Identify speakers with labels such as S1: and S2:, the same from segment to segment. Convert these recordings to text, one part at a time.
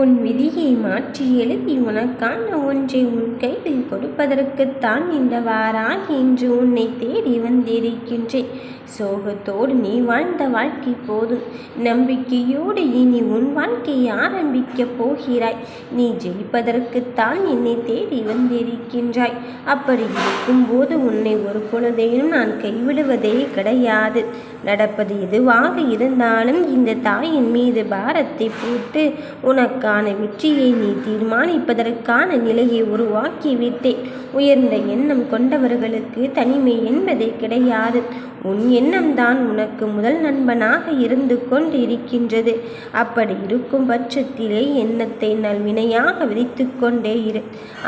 S1: உன் விதியை மாற்றி எழுதி உனக்கான ஒன்றை உன் கையில் கொடுப்பதற்குத்தான் இந்த வாரான் என்று உன்னை தேடி வந்திருக்கின்றேன். சோகத்தோடு நீ வாழ்ந்த வாழ்க்கை போதும். நம்பிக்கையோடு இனி உன் வாழ்க்கையை ஆரம்பிக்கப் போகிறாய். நீ ஜெயிப்பதற்குத்தான் என்னை தேடி வந்திருக்கின்றாய். அப்படி இருக்கும்போது உன்னை ஒரு பொழுதையும் நான் கைவிடுவதே கிடையாது. நடப்பது எதுவாக இருந்தாலும் இந்த தாயின் மீது பாரத்தை போட்டு உனக்கு உனக்கான வெற்றியை நீ தீர்மானிப்பதற்கான நிலையை உருவாக்கிவிட்டேன் உயர்ந்த எண்ணம் கொண்டவர்களுக்கு தனிமை என்பதே கிடையாது. உன் எண்ணம்தான் உனக்கு முதல் நண்பனாக இருந்து கொண்டு இருக்கின்றது அப்படி இருக்கும் பட்சத்திலே எண்ணத்தை நல்வினையாக விதித்து கொண்டே இரு.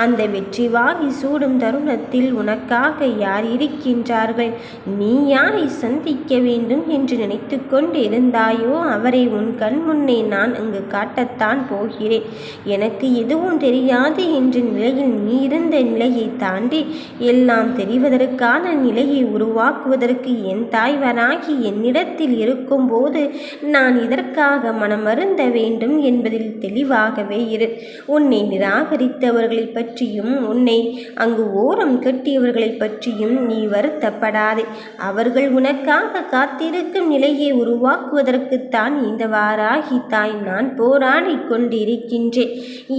S1: அந்த வெற்றி வாகி சூடும் தருணத்தில் உனக்காக யார் இருக்கின்றார்கள்? நீ யாரை சந்திக்க வேண்டும் என்று நினைத்து கொண்டு இருந்தாயோ அவரை உன் கண் முன்னே நான் அங்கு காட்டத்தான் போ போகிறேன். எனக்கு எதுவும் தெரியாது என்ற நிலையில் நீ இருந்த நிலையை தாண்டி எல்லாம் தெரிவதற்கான நிலையை உருவாக்குவதற்கு என் தாய்வராகி என்னிடத்தில் இருக்கும்போது நான் இதற்காக மனமருந்த வேண்டும் என்பதில் தெளிவாகவே இரு. உன்னை நிராகரித்தவர்களை பற்றியும் உன்னை அங்கு ஓரம் கட்டியவர்களை பற்றியும் நீ வருத்தப்படாதே. அவர்கள் உனக்காக காத்திருக்கும் நிலையை உருவாக்குவதற்குத்தான் இந்த வாராகி தாய் நான் போராடி கொண்டிருக்கின்றேன்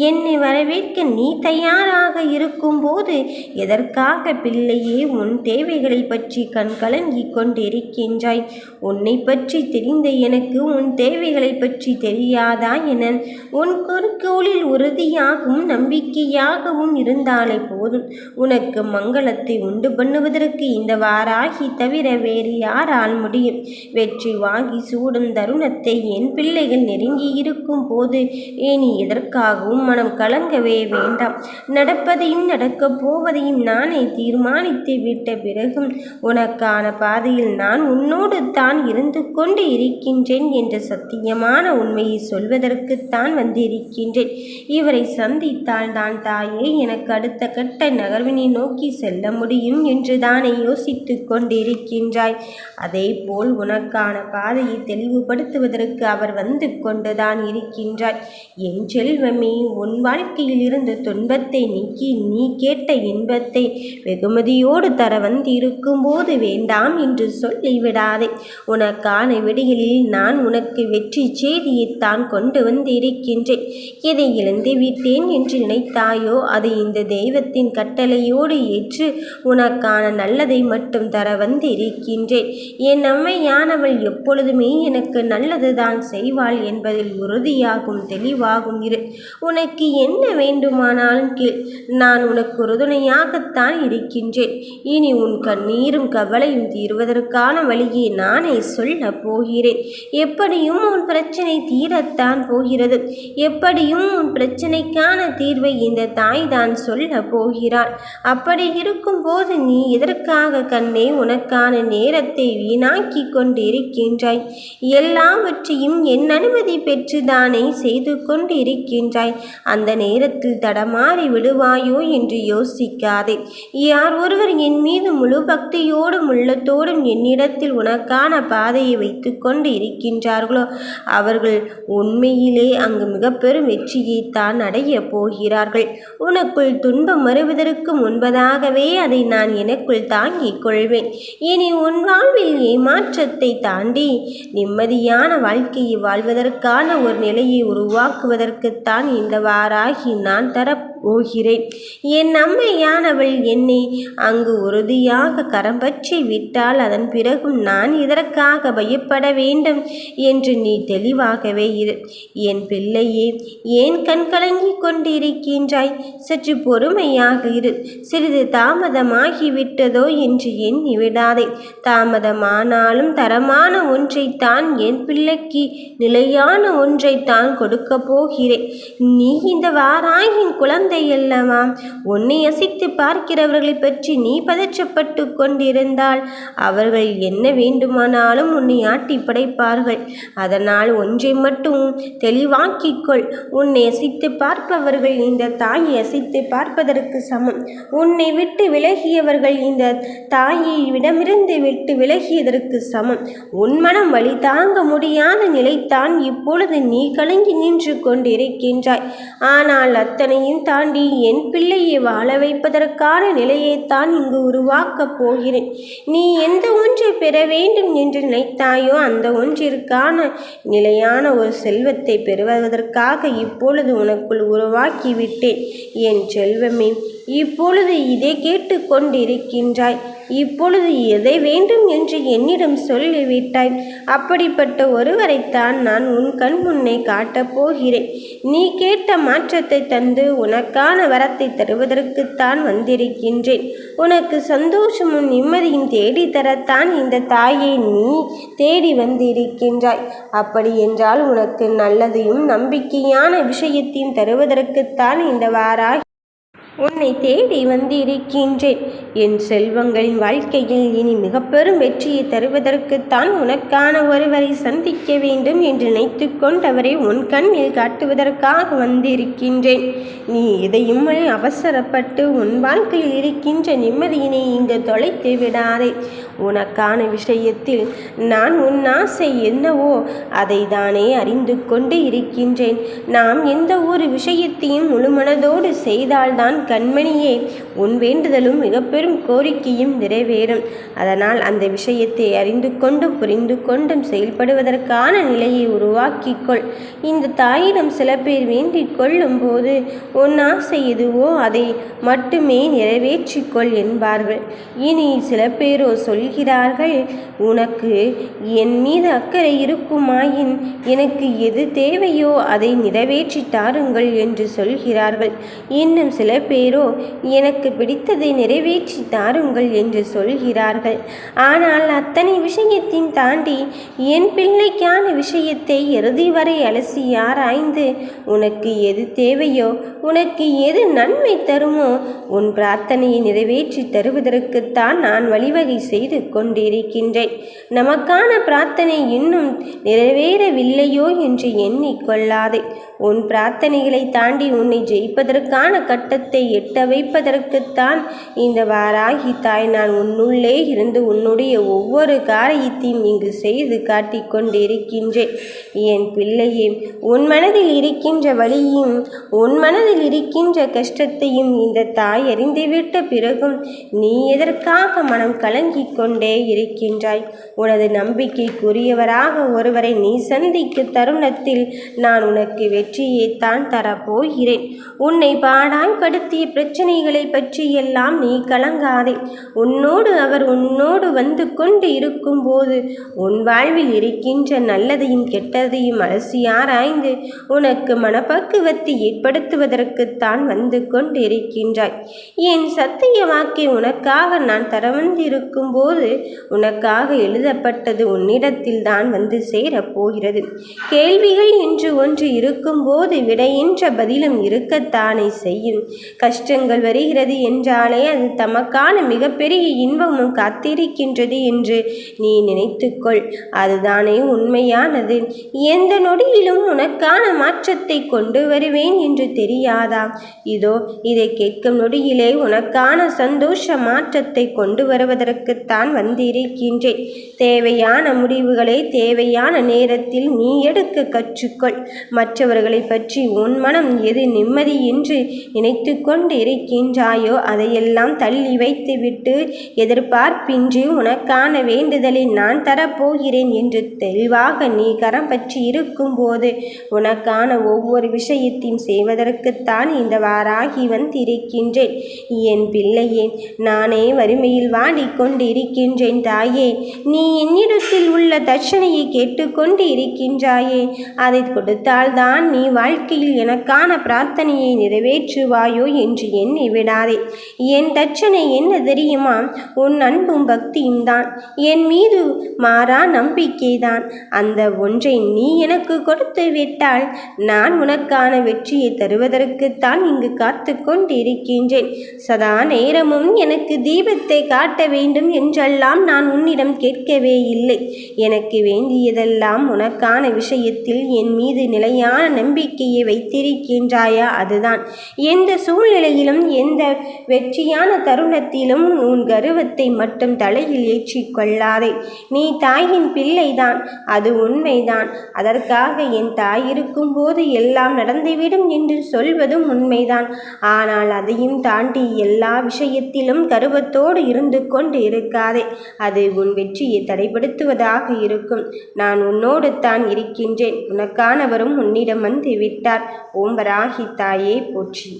S1: என்னை வரவேற்க நீ தயாராக இருக்கும்போது எதற்காக பிள்ளையே உன் தேவைகளை பற்றி கண்கலங்கி கொண்டிருக்கின்றாய்? உன்னை பற்றி தெரிந்த எனக்கு உன் தேவைகளை பற்றி தெரியாதா என உன் குறிக்கோளில் உறுதியாகவும் நம்பிக்கையாகவும் இருந்தாலே போதும். உனக்கு மங்களத்தை உண்டு பண்ணுவதற்கு இந்த வாராகி தவிர வேறு யாரால் முடியும்? வெற்றி வாங்கி சூடும் தருணத்தை என் பிள்ளைகள் நெருங்கி இருக்கும் போது இனி எதற்காகவும் மனம் கலங்கவே வேண்டாம். நடப்பதையும் நடக்கப் போவதையும் நானே தீர்மானித்து விட்ட பிறகும் உனக்கான பாதையில் நான் உன்னோடு தான் இருந்து கொண்டு இருக்கின்றேன் என்ற சத்தியமான உண்மையை சொல்வதற்குத்தான் வந்திருக்கின்றேன். இவரை சந்தித்தால் தான் தாயே எனக்கு அடுத்த கட்ட நகர்வினை நோக்கி செல்ல முடியும் என்று தானே யோசித்து கொண்டிருக்கின்றாய். அதே போல் உனக்கான பாதையை தெளிவுபடுத்துவதற்கு அவர் வந்து கொண்டுதான் இருக்கின்றார். என் செல்வமே உன் வாழ்க்கையில் இருந்த துன்பத்தை நீக்கி நீ கேட்ட இன்பத்தை வெகுமதியோடு தர வந்திருக்கும் போது வேண்டாம் என்று சொல்லிவிடாதே உனக்கான விடிகளில் நான் உனக்கு வெற்றி செய்தியைத்தான் கொண்டு வந்திருக்கின்றேன். எதை இழந்து விட்டேன் என்று நினைத்தாயோ அதை இந்த தெய்வத்தின் கட்டளையோடு ஏற்று உனக்கான நல்லதை மட்டும் தர வந்திருக்கின்றேன். என் அம்மையானவள் எப்பொழுதுமே எனக்கு நல்லதுதான் செய்வாள் என்பதில் உறுதியாகும் தெளிவு வாகும் இரு. உனக்கு என்ன வேண்டுமானாலும் கேள். நான் உனக்கு உறுதுணையாகத்தான் இருக்கின்றேன். இனி உன் கண்ணீரும் கவலையும் தீர்வதற்கான வழியை நானே சொல்ல போகிறேன். எப்படியும் உன் பிரச்சனை தீரத்தான் போகிறது. எப்படியும் உன் பிரச்சனைக்கான தீர்வை இந்த தாய் தான் சொல்ல போகிறாள். அப்படி இருக்கும்போது நீ எதற்காக கண்ணே உனக்கான நேரத்தை வீணாக்கி கொண்டிருக்கின்றாய்? எல்லாவற்றையும் என் அனுமதி பெற்றுதானே செய்து கொண்டிருக்கின்றாய். அந்த நேரத்தில் தடமாறி விடுவாயோ என்று யோசிக்காதே. யார் ஒருவர் என் மீது முழு பக்தியோடும் உள்ளத்தோடும் என்னிடத்தில் உனக்கான பாதையை வைத்து கொண்டு இருக்கின்றார்களோ? அவர்கள் உண்மையிலே அங்கு மிக பெரும் வெற்றியை தான் அடைய போகிறார்கள். உனக்குள் துன்பம் வருவதற்கு முன்பதாகவே அதை நான் எனக்குள் தாங்கிக் கொள்வேன். இனி உன் வாழ்வில் ஏமாற்றத்தை தாண்டி நிம்மதியான வாழ்க்கையை வாழ்வதற்கான ஒரு நிலையை ஆக்குவதற்குத்தான் இந்த வாராகி நான் தரப் போகிறேன். என் அம்மையானவள் என்னை அங்கு உறுதியாக கரம் பற்றி விட்டால் அதன் பிறகும் நான் இதற்காக பயப்பட வேண்டும் என்று நீ தெளிவாகவே இரு. என் பிள்ளையே ஏன் கண்கலங்கி கொண்டிருக்கின்றாய்? சற்று பொறுமையாக இரு. சிறிது தாமதமாகிவிட்டதோ என்று எண்ணி விடாதே. தாமதமானாலும் தரமான ஒன்றைத்தான் என் பிள்ளைக்கு நிலையான ஒன்றைத்தான் கொடுக்கப் போகிறேன். நீ இந்த வாராயின் குழந்தை குழந்தை அல்லவா? உன்னை அசைத்து பார்க்கிறவர்களை பற்றி நீ பதற்றப்பட்டு கொண்டிருந்தால் அவர்கள் என்ன வேண்டுமானாலும் உன்னை ஆட்டி படைப்பார்கள். அதனால் ஒன்றை மட்டும் தெளிவாக்கிக்கொள் உன்னை அசைத்து பார்ப்பவர்கள் இந்த தாயை அசைத்து பார்ப்பதற்கு சமம். உன்னை விட்டு விலகியவர்கள் இந்த தாயை விடமிருந்து விட்டு விலகியதற்கு சமம். உன் மனம் வழி தாங்க முடியாத நிலைத்தான் இப்பொழுது நீ கலங்கி நின்று கொண்டிருக்கின்றாய். ஆனால் அத்தனையும் தாண்டி என் பிள்ளையை வாழ வைப்பதற்கான நிலையைத்தான் இங்கு உருவாக்கப் போகிறேன். நீ எந்த ஒன்றை பெற வேண்டும் என்று நினைத்தாயோ அந்த ஒன்றிற்கான நிலையான ஒரு செல்வத்தை பெறுவதற்காக இப்பொழுது உனக்குள் உருவாக்கிவிட்டேன் என் செல்வமே இப்பொழுது இதை கேட்டுக்கொண்டிருக்கின்றாய். இப்பொழுது எதை வேண்டும் என்று என்னிடம் சொல்லிவிட்டாய். அப்படிப்பட்ட ஒருவரைத்தான் நான் உன் கண் முன்னே காட்டப் போகிறேன். நீ கேட்ட மாற்றத்தை தந்து உனக்கான வரத்தை தருவதற்குத்தான் வந்திருக்கின்றேன். உனக்கு சந்தோஷமும் நிம்மதியும் தேடித்தரத்தான் இந்த தாயை நீ தேடி வந்திருக்கின்றாய். அப்படி என்றால் உனக்கு நல்லதையும் நம்பிக்கையான விஷயத்தையும் தருவதற்குத்தான் இந்த வாராய் உன்னை தேடி வந்திருக்கின்றேன். என் செல்வங்களின் வாழ்க்கையில் இனி மிக பெரும் வெற்றியை தருவதற்குத்தான் உனக்கான ஒருவரை சந்திக்க வேண்டும் என்று நினைத்து கொண்டவரை உன் கண்ணில் காட்டுவதற்காக வந்திருக்கின்றேன். நீ எதையும் அவசரப்பட்டு உன் வாழ்க்கையில் இருக்கின்ற நிம்மதியினை இங்கு தொலைத்து விடாதே. உனக்கான விஷயத்தில் நான் உன் ஆசை என்னவோ அதை தானே அறிந்து கொண்டு இருக்கின்றேன். நாம் எந்த ஒரு விஷயத்தையும் முழுமனதோடு செய்தால்தான் கண்மணியே உன் வேண்டுதலும் மிக பெரும் கோரிக்கையும் நிறைவேறும். அதனால் அந்த விஷயத்தை அறிந்து கொண்டும் புரிந்து கொண்டும் செயல்படுவதற்கான நிலையை உருவாக்கிக்கொள் இந்த தாயிடம் சில பேர் வேண்டிக் கொள்ளும் போது உன் ஆசை எதுவோ அதை மட்டுமே நிறைவேற்றிக்கொள் என்பார்கள். இனி சில பேரோ சொல்கிறார்கள் உனக்கு என் மீது அக்கறை இருக்குமாயின் எனக்கு எது தேவையோ அதை நிறைவேற்றி தாருங்கள் என்று சொல்கிறார்கள். இன்னும் சில பேர் எனக்கு பிடித்ததை நிறைவேற்றி தாருங்கள் என்று சொல்கிறார்கள். ஆனால் அத்தனை விஷயத்தையும் தாண்டி என் பிள்ளைக்கான விஷயத்தை இறுதி வரை அலசி ஆராய்ந்து உனக்கு எது தேவையோ உனக்கு எது நன்மை தருமோ உன் பிரார்த்தனையை நிறைவேற்றி தருவதற்குத்தான் நான் வழிவகை செய்து கொண்டிருக்கின்றேன். நமக்கான பிரார்த்தனை இன்னும் நிறைவேறவில்லையோ என்று எண்ணிக்கொள்ளாதே உன் பிரார்த்தனைகளை தாண்டி உன்னை ஜெயிப்பதற்கான கட்டத்தை எட்ட வைப்பதற்குத்தான் இந்த வாராகி தாய். நான் உன்னுள்ளே இருந்து உன்னுடைய ஒவ்வொரு காரியத்தையும் இங்கு செய்து காட்டிக்கொண்டிருக்கின்றேன் என் பிள்ளையே உன் மனதில் இருக்கின்ற வழியும் உன் மனதில் இருக்கின்ற கஷ்டத்தையும் இந்த தாய் அறிந்துவிட்ட பிறகும் நீ எதற்காக மனம் கலங்கிக் கொண்டே இருக்கின்றாய்? உனது நம்பிக்கைக்குரியவராக ஒருவரை நீ சந்திக்கும் தருணத்தில் நான் உனக்கு வெற்றியைத்தான் தரப்போகிறேன். உன்னை பற்றிய பிரச்சனைகளை பற்றியெல்லாம் நீ கலங்காதே. உன்னோடு அவர் உன்னோடு வந்து கொண்டு இருக்கும்போது உன் வாழ்வில் இருக்கின்ற நல்லதையும் கெட்டதையும் அலசி ஆராய்ந்து உனக்கு மனப்பக்குவத்தை ஏற்படுத்துவதற்குத்தான் வந்து கொண்டு இருக்கின்றாய் என் சத்திய வாக்கை உனக்காக நான் தர வந்திருக்கும் போது உனக்காக எழுதப்பட்டது உன்னிடத்தில் தான் வந்து சேரப் போகிறது கேள்விகள் என்று ஒன்று இருக்கும்போது விடையின்ற பதிலும் இருக்கத்தானே செய்யும். கஷ்டங்கள் வருகிறது என்றாலே அது தமக்கான மிகப்பெரிய இன்பமும் காத்திருக்கின்றது என்று நீ நினைத்துக்கொள். அதுதானே உண்மையானது. எந்த நொடியிலும் உனக்கான மாற்றத்தை கொண்டு வருவேன் என்று தெரியாதா? இதோ இதை கேட்கும் நொடியிலே உனக்கான சந்தோஷ மாற்றத்தை கொண்டு வருவதற்குத்தான் வந்திருக்கின்றேன். தேவையான முடிவுகளை தேவையான நேரத்தில் நீ எடுக்க கற்றுக்கொள். மற்றவர்களை பற்றி உன் மனம் எது நிம்மதி என்று நினைத்து கொண்டிருக்கின்றாயோ அதையெல்லாம் தள்ளி வைத்துவிட்டு எதிர்பார்ப்பின்றி உனக்கான வேண்டுதலை நான் தரப்போகிறேன் என்று தெளிவாக நீ கரம் பற்றி இருக்கும்போது உனக்கான ஒவ்வொரு விஷயத்தையும் செய்வதற்குத்தான் இந்த வாராகி வந்திருக்கின்றேன். என் பிள்ளையே நானே வறுமையில் வாடிக்கொண்டு இருக்கின்றேன் தாயே. நீ என்னிடத்தில் உள்ள தட்சணையை கேட்டுக்கொண்டு இருக்கின்றாயே அதை கொடுத்தால்தான் நீ வாழ்க்கையில் எனக்கான பிரார்த்தனையை நிறைவேற்றுவாயோ என்று எண்ணி விடாதே. என் தட்சணை என்ன தெரியுமா? உன் அன்பும் பக்தியும் தான். என் மீது மாறா நம்பிக்கைதான் அந்த ஒன்றை நீ எனக்கு கொடுத்து விட்டால் நான் உனக்கான வெற்றியை தருவதற்குத்தான் இங்கு காத்து கொண்டிருக்கின்றேன். சதா நேரமும் எனக்கு தீபத்தை காட்ட வேண்டும் என்றெல்லாம் நான் உன்னிடம் கேட்கவே இல்லை. எனக்கு வேண்டியதெல்லாம் உனக்கான விஷயத்தில் என் மீது நிலையான நம்பிக்கையை வைத்திருக்கின்றாயா? அதுதான். எந்த சூழ்நிலையிலும் எந்த வெற்றியான தருணத்திலும் உன் கர்வத்தை மட்டும் தலையில் ஏற்றி கொள்ளாதே. நீ தாயின் பிள்ளைதான் அது உண்மைதான். அதற்காக என் தாய் இருக்கும்போது எல்லாம் நடந்துவிடும் என்று சொல்வதும் உண்மைதான். ஆனால் அதையும் தாண்டி எல்லா விஷயத்திலும் கருவத்தோடு இருந்து கொண்டு இருக்காதே. அது உன் வெற்றியை தடைப்படுத்துவதாக இருக்கும். நான் உன்னோடு தான் இருக்கின்றேன். உனக்கானவரும் உன்னிடம் வந்து விட்டார். ஓம்பராகி தாயே போற்றி.